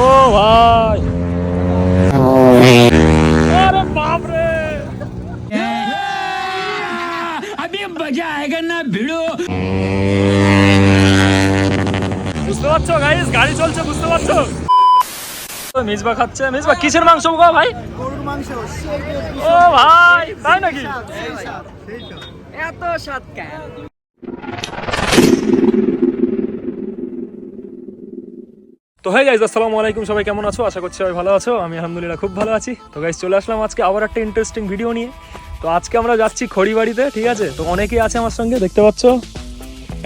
ও ভাই। আরে বাপ রে আমি মজা আয়েগা না ভিড়ো বুঝতে পারছ গাইস গাড়ি চলছে বুঝতে পারছ? মিসবা খাচ্ছে। মিসবা কিসের মাংস গো ভাই? গরুর মাংস। ও ভাই তাই নাকি? এত স্বাদ কেন? তো হয়ে গাইজ আসসালামু আলাইকুম সবাই কেমন আছো? আশা করছি সবাই ভালো আছো। আমি আলহামদুলিল্লাহ খুব ভালো আছি। তো গাইজ চলে আসলাম আজকে আবার একটা ইন্টারেস্টিং ভিডিও নিয়ে। তো আজকে আমরা যাচ্ছি খড়িবাড়িতে ঠিক আছে? তো অনেকেই আছে আমার সঙ্গে দেখতে পাচ্ছ?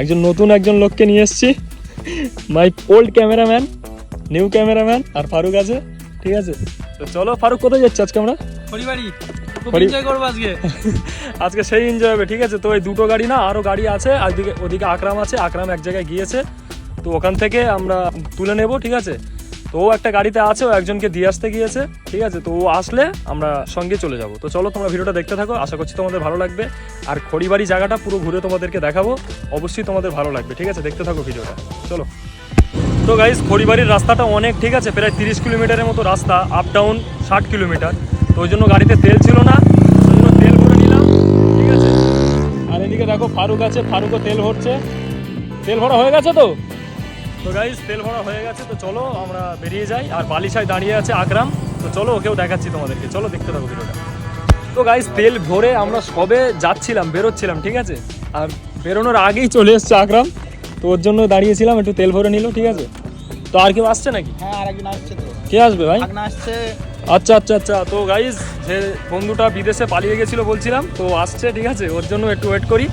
একজন নতুন একজন লোককে নিয়ে এসেছি। My old cameraman new cameraman আর ফারুক আছে ঠিক আছে? তো চলো ফারুক কোথায় যাচ্ছি আজকে আমরা? করব আজকে। আজকে সেই এনজয় হবে ঠিক আছে? তো এই দুটো গাড়ি না আরও গাড়ি আছে আজকে ওদিকে আকরাম আছে আকরাম এক জায়গায় গিয়েছে। তো ওখান থেকে আমরা তুলে নেব, ঠিক আছে? তো ও একটা গাড়িতে আছে, ও একজনকে দিয়ে আসতে গিয়েছে, ঠিক আছে? তো ও আসলে আমরা সঙ্গে চলে যাব। তো চলো তোমরা ভিডিওটা দেখতে থাকো, আশা করছি তোমাদের ভালো লাগবে। আর খড়িবাড়ি জায়গাটা পুরো ঘুরে তোমাদেরকে দেখাবো, অবশ্যই তোমাদের ভালো লাগবে, ঠিক আছে? দেখতে থাকো ভিডিওটা। চলো। তো গাইজ খড়িবাড়ির রাস্তাটা অনেক, ঠিক আছে? প্রায় তিরিশ কিলোমিটারের মতো রাস্তা আপ ডাউন ষাট কিলোমিটার। তো ওই জন্য গাড়িতে তেল ছিল না ওই জন্য তেল ভরে নিলাম, ঠিক আছে? আর এদিকে দেখো ফারুক আছে, ফারুকও তেল ভরছে। তেল ভরা হয়ে গেছে তো? তো গাইজ তেল ভরা হয়ে গেছে তো চলো আমরা বেরিয়ে যাই। আর বালিশায় দাঁড়িয়ে আছে আকরাম। তো চলো ওকেও দেখাচ্ছি তোমাদেরকে। চলো দেখতে থাকো ভিডিওটা। তো গাইজ তেল ভরে আমরা সবে যাচ্ছিলাম বেরোচ্ছিলাম ঠিক আছে? আর বেরোনোর আগেই চলে এসছে আকরাম। তো ওর জন্য দাঁড়িয়েছিলাম একটু তেল ভরে নিল ঠিক আছে? তো আর কেউ আসছে নাকি? হ্যাঁ আরেকজন আসছে তো। কে আসবে ভাই? আসছে। আচ্ছা আচ্ছা আচ্ছা। তো গাইজ যে বন্ধুটা বিদেশে পালিয়ে গেছিল বলছিলাম তো আসছে ঠিক আছে? ওর জন্য একটু ওয়েট করি।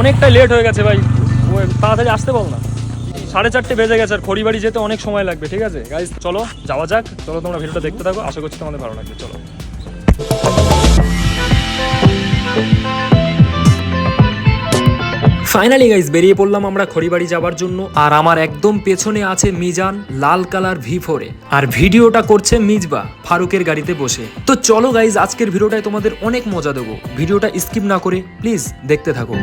অনেকটা লেট হয়ে গেছে ভাই। ও তাড়াতাড়ি আসতে বল না। সাড়ে চারটে বেজে গেছে আর খড়িবাড়ি যেতে অনেক সময় লাগবে, ঠিক আছে? গাইজ চলো, যাওয়া যাক। চলো, তোমরা ভিডিওটা দেখতে থাকো। আশা করছি তোমাদের ভালো লাগবে। চলো। ফাইনালি গাইজ বেরিয়ে পড়লাম আমরা খড়িবাড়ি যাবার জন্য। আর আমার একদম পেছনে আছে মিজান লাল কালার ভি ফোরে। আর ভিডিওটা করছে মিজবা ফারুকের গাড়িতে বসে। তো চলো গাইজ আজকের ভিডিওটায় তোমাদের অনেক মজা দেবো। ভিডিওটা স্কিপ না করে প্লিজ দেখতে থাকো।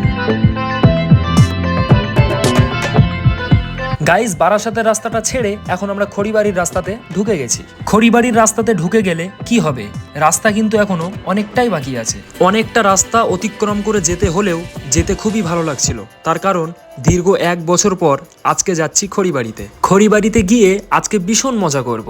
গাইজ বারাসাতের রাস্তাটা ছেড়ে এখন আমরা খড়িবাড়ির রাস্তাতে ঢুকে গেছি। খড়িবাড়ির রাস্তাতে ঢুকে গেলে কি হবে? রাস্তা কিন্তু এখনও অনেকটাই বাকি আছে। অনেকটা রাস্তা অতিক্রম করে যেতে হলেও যেতে খুবই ভালো লাগছিল। তার কারণ, দীর্ঘ এক বছর পর আজকে যাচ্ছি খড়িবাড়িতে। খড়িবাড়িতে গিয়ে আজকে ভীষণ মজা করব।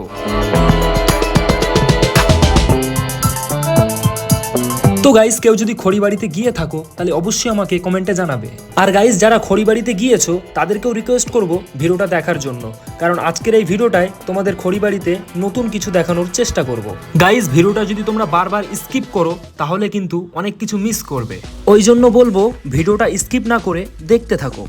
তো গাইস কেউ যদি খড়িবাড়িতে গিয়ে থাকো, তাহলে অবশ্যই আমাকে কমেন্টে জানাবে। আর গাইস যারা খড়িবাড়িতে গিয়েছো, তাদেরকেও রিকোয়েস্ট করব ভিডিওটা দেখার জন্য। কারণ আজকের এই ভিডিওটায় তোমাদের খড়িবাড়িতে নতুন কিছু দেখানোর চেষ্টা করব। গাইস ভিডিওটা যদি তোমরা বারবার স্কিপ করো, তাহলে কিন্তু অনেক কিছু মিস করবে। ওই জন্য বলব, ভিডিওটা স্কিপ না করে দেখতে থাকো।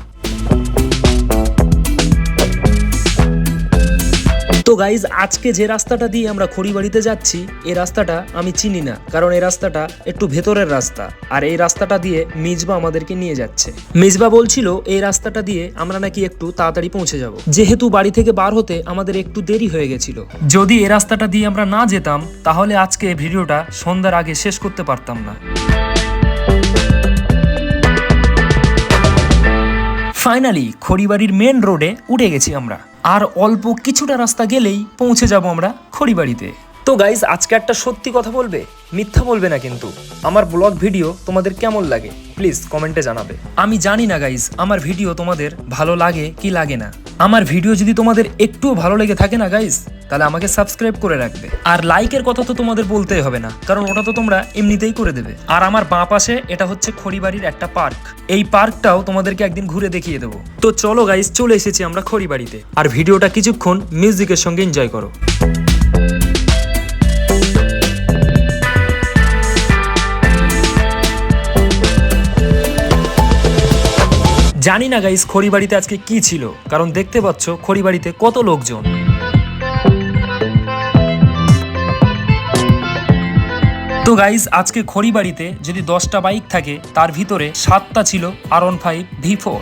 গাইজ আজকে যে রাস্তাটা দিয়ে আমরা খড়িবাড়িতে যাচ্ছি এই রাস্তাটা আমি চিনি না, কারণ এই রাস্তাটা একটু ভেতরের রাস্তা, আর এই রাস্তাটা দিয়ে মিজবা আমাদেরকে নিয়ে যাচ্ছে। মিজবা বলছিল, এই রাস্তাটা দিয়ে আমরা নাকি একটু তাড়াতাড়ি পৌঁছে যাব। যেহেতু বাড়ি থেকে বার হতে আমাদের একটু দেরি হয়ে গেছিল। যদি এই রাস্তাটা দিয়ে আমরা না যেতাম, তাহলে আজকে ভিডিওটা সন্ধ্যার আগে শেষ করতে পারতাম না। ফাইনালি খড়িবাড়ির মেন রোডে উঠে গেছি আমরা। আর অল্প কিছুটা রাস্তা গেলেই পৌঁছে যাব আমরা খড়িবাড়িতে। তো গাইজ আজকে একটা সত্যি কথা বলবে? মিথ্যা বলবে না কিন্তু। আমার ব্লগ ভিডিও তোমাদের কেমন লাগে? প্লিজ কমেন্টে জানাবে। আমি জানি না গাইজ আমার ভিডিও তোমাদের ভালো লাগে কি লাগে না। আমার ভিডিও যদি তোমাদের একটুও ভালো লেগে থাকে না গাইজ তাহলে আমাকে সাবস্ক্রাইব করে রাখবে। আর লাইকের কথা তো তোমাদের বলতেই হবে না, কারণ ওটা তো তোমরা এমনিতেই করে দেবে। আর আমার বাঁ পাশে এটা হচ্ছে খড়িবাড়ির একটা পার্ক এই পার্কটাও তোমাদেরকে একদিন ঘুরে দেখিয়ে দেবো। তো চলো গাইজ চলে এসেছি আমরা খড়িবাড়িতে। আর ভিডিওটা কিছুক্ষণ মিউজিকের সঙ্গে এনজয় করো। জানি না গাইস খড়িবাড়িতে আজকে কি ছিল, কারণ দেখতে পাচ্ছ খড়িবাড়িতে কত লোকজন। তো গাইস আজকে খড়িবাড়িতে যদি দশটা বাইক থাকে, তার ভিতরে সাতটা ছিল আর ওয়ান ফাইভ ভি ফোর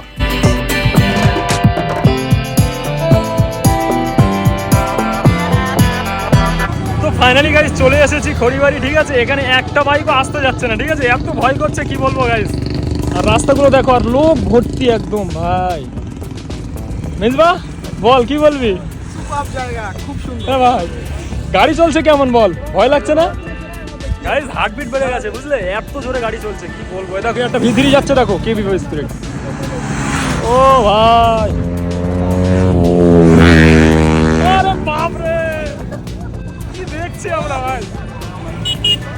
তো ফাইনালি গাইস চলে এসেছি খড়িবাড়ি, ঠিক আছে? এখানে একটা বাইকও আসতে যাচ্ছে না, ঠিক আছে? এত ভয় করছে, কি বলব গাইস আর রাস্তাগুলো দেখো, আর লোক ভর্তি একদম, ভাই। মেজবা বল, কি বলবি? ভাই, গাড়ি চলছে কেমন বল? ভয় লাগছে না? গেছে, বুঝলে? এত গাড়ি চলছে, কি বলব? একটা যাচ্ছে, দেখো, কে ভাই। আরে কি দেখছি আমরা, ভাই?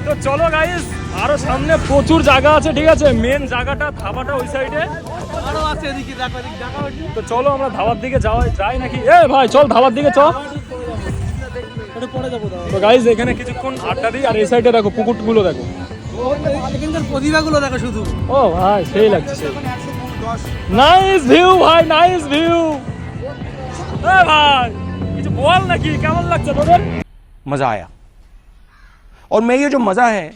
তো চলো গাইজ আরো সামনে প্রচুর জায়গা আছে ঠিক আছে মেন জায়গাটা ধাবাটা ওই সাইডে আরো আছে এদিকে দেখো এদিকে দেখা হচ্ছে তো চলো আমরা ধাবার দিকে যাওয়া যাই নাকি এ ভাই চল ধাবার দিকে চ একটু পরে যাবো দাও তো গাইজ এখানে কিছুক্ষণ আড্ডা দিই আর এই সাইডে দেখো পুকুরগুলো দেখো এখানকার প্রতিভাগুলো দেখো শুধু ও ভাই সেই লাগছে সেই নাইস ভিউ ভাই নাইস ভিউ এ ভাই কিছু বল নাকি কেমন লাগছে তোদের मज़ा आया और मैं ये जो मज़ा है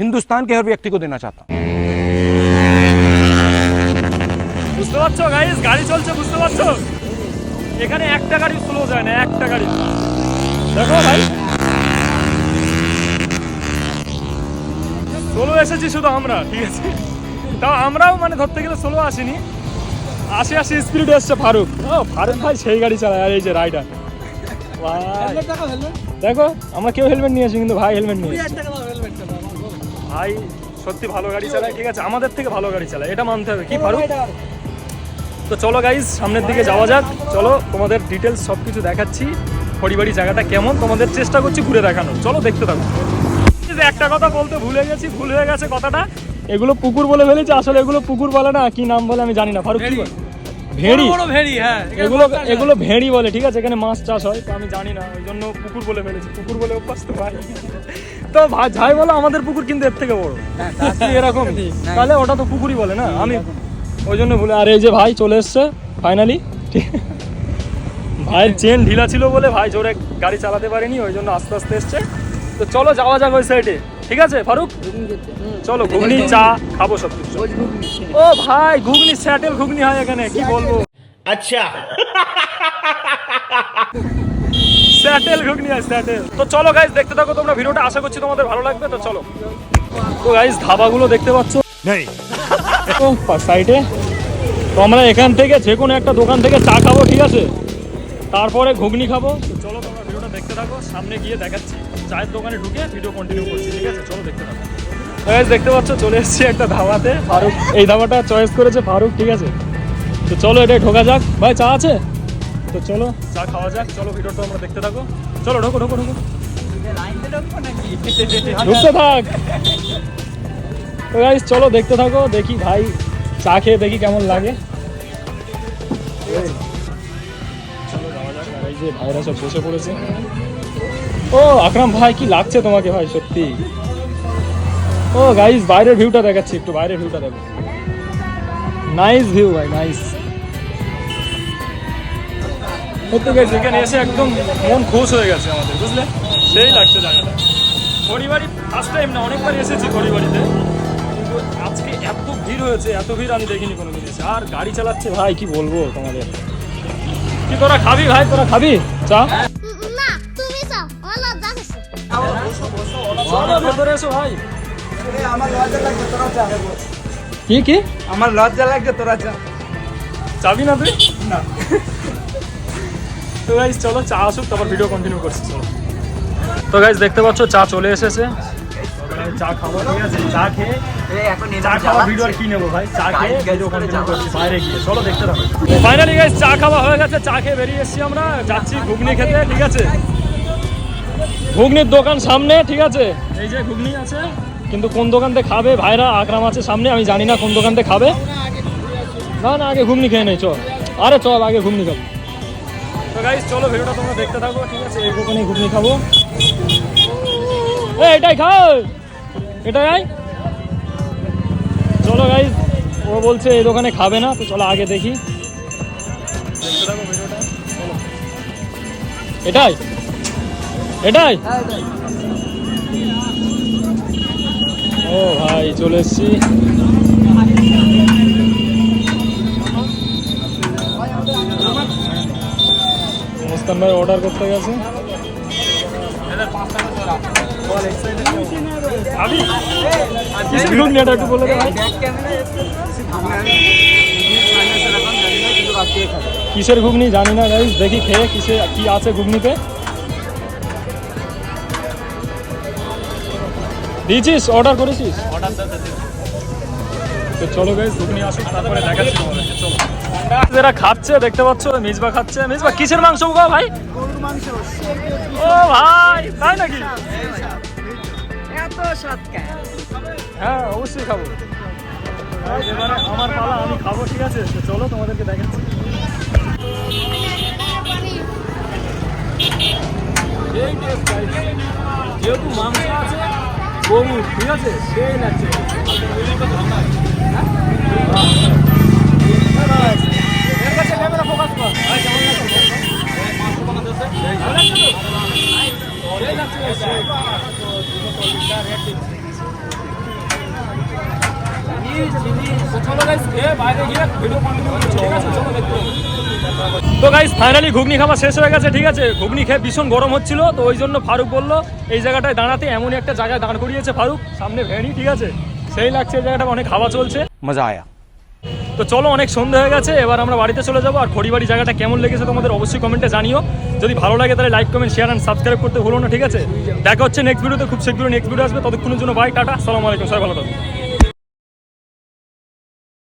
हिंदुस्तान के हर व्यक्ति को देना चाहता हूँ বুঝতে পারছো গাইজ গাড়ি চলছে বুঝতে পারছো এখানে একটা গাড়ি স্লো যায় না একটা গাড়ি দেখো ভাই সোলো এসেছি শুধু আমরা ঠিক আছে তাও আমরাও মানে ধরতে গেলে সোলো আসিনি আশি আশি স্পিড এসছে ফারুক ও ফারুক ভাই সেই গাড়ি চালায় আর এই যে রাইডার ভাই দেখো হেলমেট দেখো আমরা কেউ হেলমেট নিয়ে আসি কিন্তু ভাই হেলমেট নিয়ে ভাই সত্যি ভালো গাড়ি চালায় ঠিক আছে? আমাদের থেকে ভালো গাড়ি চালায় এটা মানতে হবে। কি ফারুক? তো চলো গাইজ সামনের দিকে যাওয়া যাক। চলো তোমাদের ডিটেলস সব কিছু দেখাচ্ছি। খড়িবাড়ি জায়গাটা কেমন? তোমাদের চেষ্টা করছি ঘুরে দেখানো চলো দেখতে থাকো। একটা কথা বলতে ভুলে গেছি ভুল হয়ে গেছে কথাটা। এগুলো পুকুর বলে ফেলেছি আসলে এগুলো পুকুর বলে না কি নাম বলে আমি জানি না। ফারুক কি বলে? ভেড়ি? বড় ভেরি হ্যাঁ এগুলো এগুলো ভেড়ি বলে ঠিক আছে? এখানে মাছ চাষ হয় তো আমি জানি না ওই জন্য পুকুর বলে ফেলেছি। পুকুর বলে অভ্যাস তো ভাই তো ভাই যাই বলো আমাদের পুকুর কিন্তু এর থেকে বড়। কি এরকম। তাহলে ওটা তো পুকুরই বলে না? আমি ওই জন্য বলে আর এই যে ভাই চলে এসছে ফাইনালি ভাইয়ের চেন ঢিলা ছিল বলে ভাই জোরে গাড়ি চালাতে পারেনি ওই জন্য আস্তে আস্তে এসছে। তো চলো যাওয়া যাক ওই সাইডে ঠিক আছে ফারুক? চলো ঘুগনি চা খাব সব কিছু ও ভাই ঘুগনি স্যাটেল ঘুগনি হয় এখানে কি বলব? স্যাটেল ঘুগনি আছে স্যাটেল। তো চলো গাইজ দেখতে থাকো তোমরা ভিডিওটা আশা করছি তোমাদের ভালো লাগবে তো চলো। তো গাইজ ধাবাগুলো দেখতে পাচ্ছ? নেই। সাইডে তো আমরা এখান থেকে যে কোনো একটা দোকান থেকে চা খাব ঠিক আছে? তারপরে ঘুগনি খাব। চলো তোমরা ভিডিওটা দেখতে থাকো সামনে গিয়ে দেখাচ্ছি। চায়ের দোকানে ঢুকে ভিডিও কন্টিনিউ করছি ঠিক আছে? চলো দেখতে থাকো। গাইজ দেখতে পাচ্ছ চলে এসেছি একটা ধাবাতে। ফারুক এই ধাবাটা চয়েস করেছে ফারুক ঠিক আছে? তো চলো এটা ঢোকা যাক। ভাই চা আছে? তো চলো, চা খাওয়া যাক, চলো ভিডিওটা আমরা দেখতে থাকো। চলো, ঢোকো ঢোকো ঢোকো। ঢুকতে থাক। গাইস চলো দেখতে থাকো, দেখি ভাই চা খেয়ে দেখি কেমন লাগে। ভাইরা সব বসে পড়েছে। ও, আকরাম ভাই, কি লাগছে তোমাকে ভাই, সত্যি। ও গাইস বাইরের ভিউটা দেখাচ্ছি একটু, বাইরের ভিউটা দেখো। নাইস ভিউ ভাই নাইস গেছে এখানে এসে একদম মন খুশ হয়ে গেছে আমাদের বুঝলে? সেই লাগছে জায়গাটা। খড়িবাড়ি ফার্স্ট টাইম না অনেকবার এসেছি খড়িবাড়িতে কিন্তু আজকে এত ভিড় হয়েছে এত ভিড় আমি দেখিনি কোনো দিন এসে। আর গাড়ি চালাচ্ছে ভাই কি বলব তোমাদের? কি তোরা খাবি ভাই তোরা খাবি? চা? ভেতরে এসো ভাই। কি কি? আমার লজ্জা লাগছে তোরা চা। চাবি না তুই? না। তো গাইজ চলো চা আসুক তারপর ভিডিও কন্টিনিউ করছি চলো। তো গাইজ দেখতে পাচ্ছ চা চলে এসেছে। চা খাব ঠিক আছে? চা খেয়ে চা খাওয়া ভিডিও আর কি নেব ভাই? চা খেয়ে ভিডিও কন্টিনিউ করছি বাইরে গিয়ে। চলো দেখতে থাকো। ফাইনালি গাইজ চা খাওয়া হয়ে গেছে চা খেয়ে বেরিয়ে এসেছি আমরা। যাচ্ছি ঘুগনি খেতে ঠিক আছে? ঘুগনির দোকান সামনে ঠিক আছে? এই যে ঘুগনি আছে কিন্তু কোন দোকান থেকে খাবে? ভাইরা আকরাম আছে সামনে আমি জানি না কোন দোকান থেকে খাবে। না না আগে ঘুগনি খেয়ে নেই চল। আরে চল আগে ঘুগনি খাব। গাইজ চলো ভিডিওটা তোমরা দেখতে থাকো, ঠিক আছে? এই দোকানে ঘুগনি খাব। এ, এটাই খাও! এটাই আয়। চলো গাইজ ও বলছে এই দোকানে খাবে না, তো চলো আগে দেখি। দেখতে থাকো ভিডিওটা, চলো। এটাই? এটাই? ও ভাই, চলে এসছি। মুস্তান ভাই অর্ডার করতে গেছে। কিসের ঘুগনি জানি না গাইস দেখি খেয়ে কিসে কি আছে ঘুগনিতে। দিয়েছিস? অর্ডার করেছিস? তো চলো গাইস ঘুগনি আসুক তারপরে দেখাচ্ছি চলো এরা খাচ্ছে, দেখতে পাচ্ছ, মিজবা খাচ্ছে। মিজবা, কিসের মাংস গো ভাই? ও ভাই, তাই নাকি? হ্যাঁ অবশ্যই খাব। আমার পালা, আমি খাব, ঠিক আছে? চলো, তোমাদেরকে দেখাচ্ছি। যেহেতু মাংস আছে, গরু, ঠিক আছে? সেই লাগছে এর কাছে ক্যামেরা ফোকাস কর ভাই কেমন লাগছে মাংস বানাতেছে ভালো লাগছে তো? সেই লাগছে guys। তো গাইস ফাইনালি ঘুগনি খাওয়া শেষ হয়ে গেছে ঠিক আছে? ঘুগনি খেয়ে ভীষণ গরম হচ্ছিল তো ওই জন্য ফারুক বলল এই জায়গাটায় দাঁড়াতে এমনই একটা জায়গায় দাঁড় করিয়েছে ফারুক সামনে ভ্যানি ঠিক আছে? সেই লাগছে এই জায়গাটা অনেক খাওয়া চলছে। মজা আয়া। তো চলো অনেক সন্ধে হয়ে গেছে এবার আমরা বাড়িতে চলে যাব আর খড়িবাড়ি জায়গাটা কেমন লেগেছে তোমাদের অবশ্যই কমেন্টে জানিও। যদি ভালো লাগে তাহলে like comment share and subscribe করতে ভুলো না ঠিক আছে? দেখা হচ্ছে নেক্সট ভিডিওতে খুব শীঘ্রই নেক্সট ভিডিও আসবে ততক্ষণের জন্য বাই টাটা সালামালাইকুম সবাই ভালো থাকবে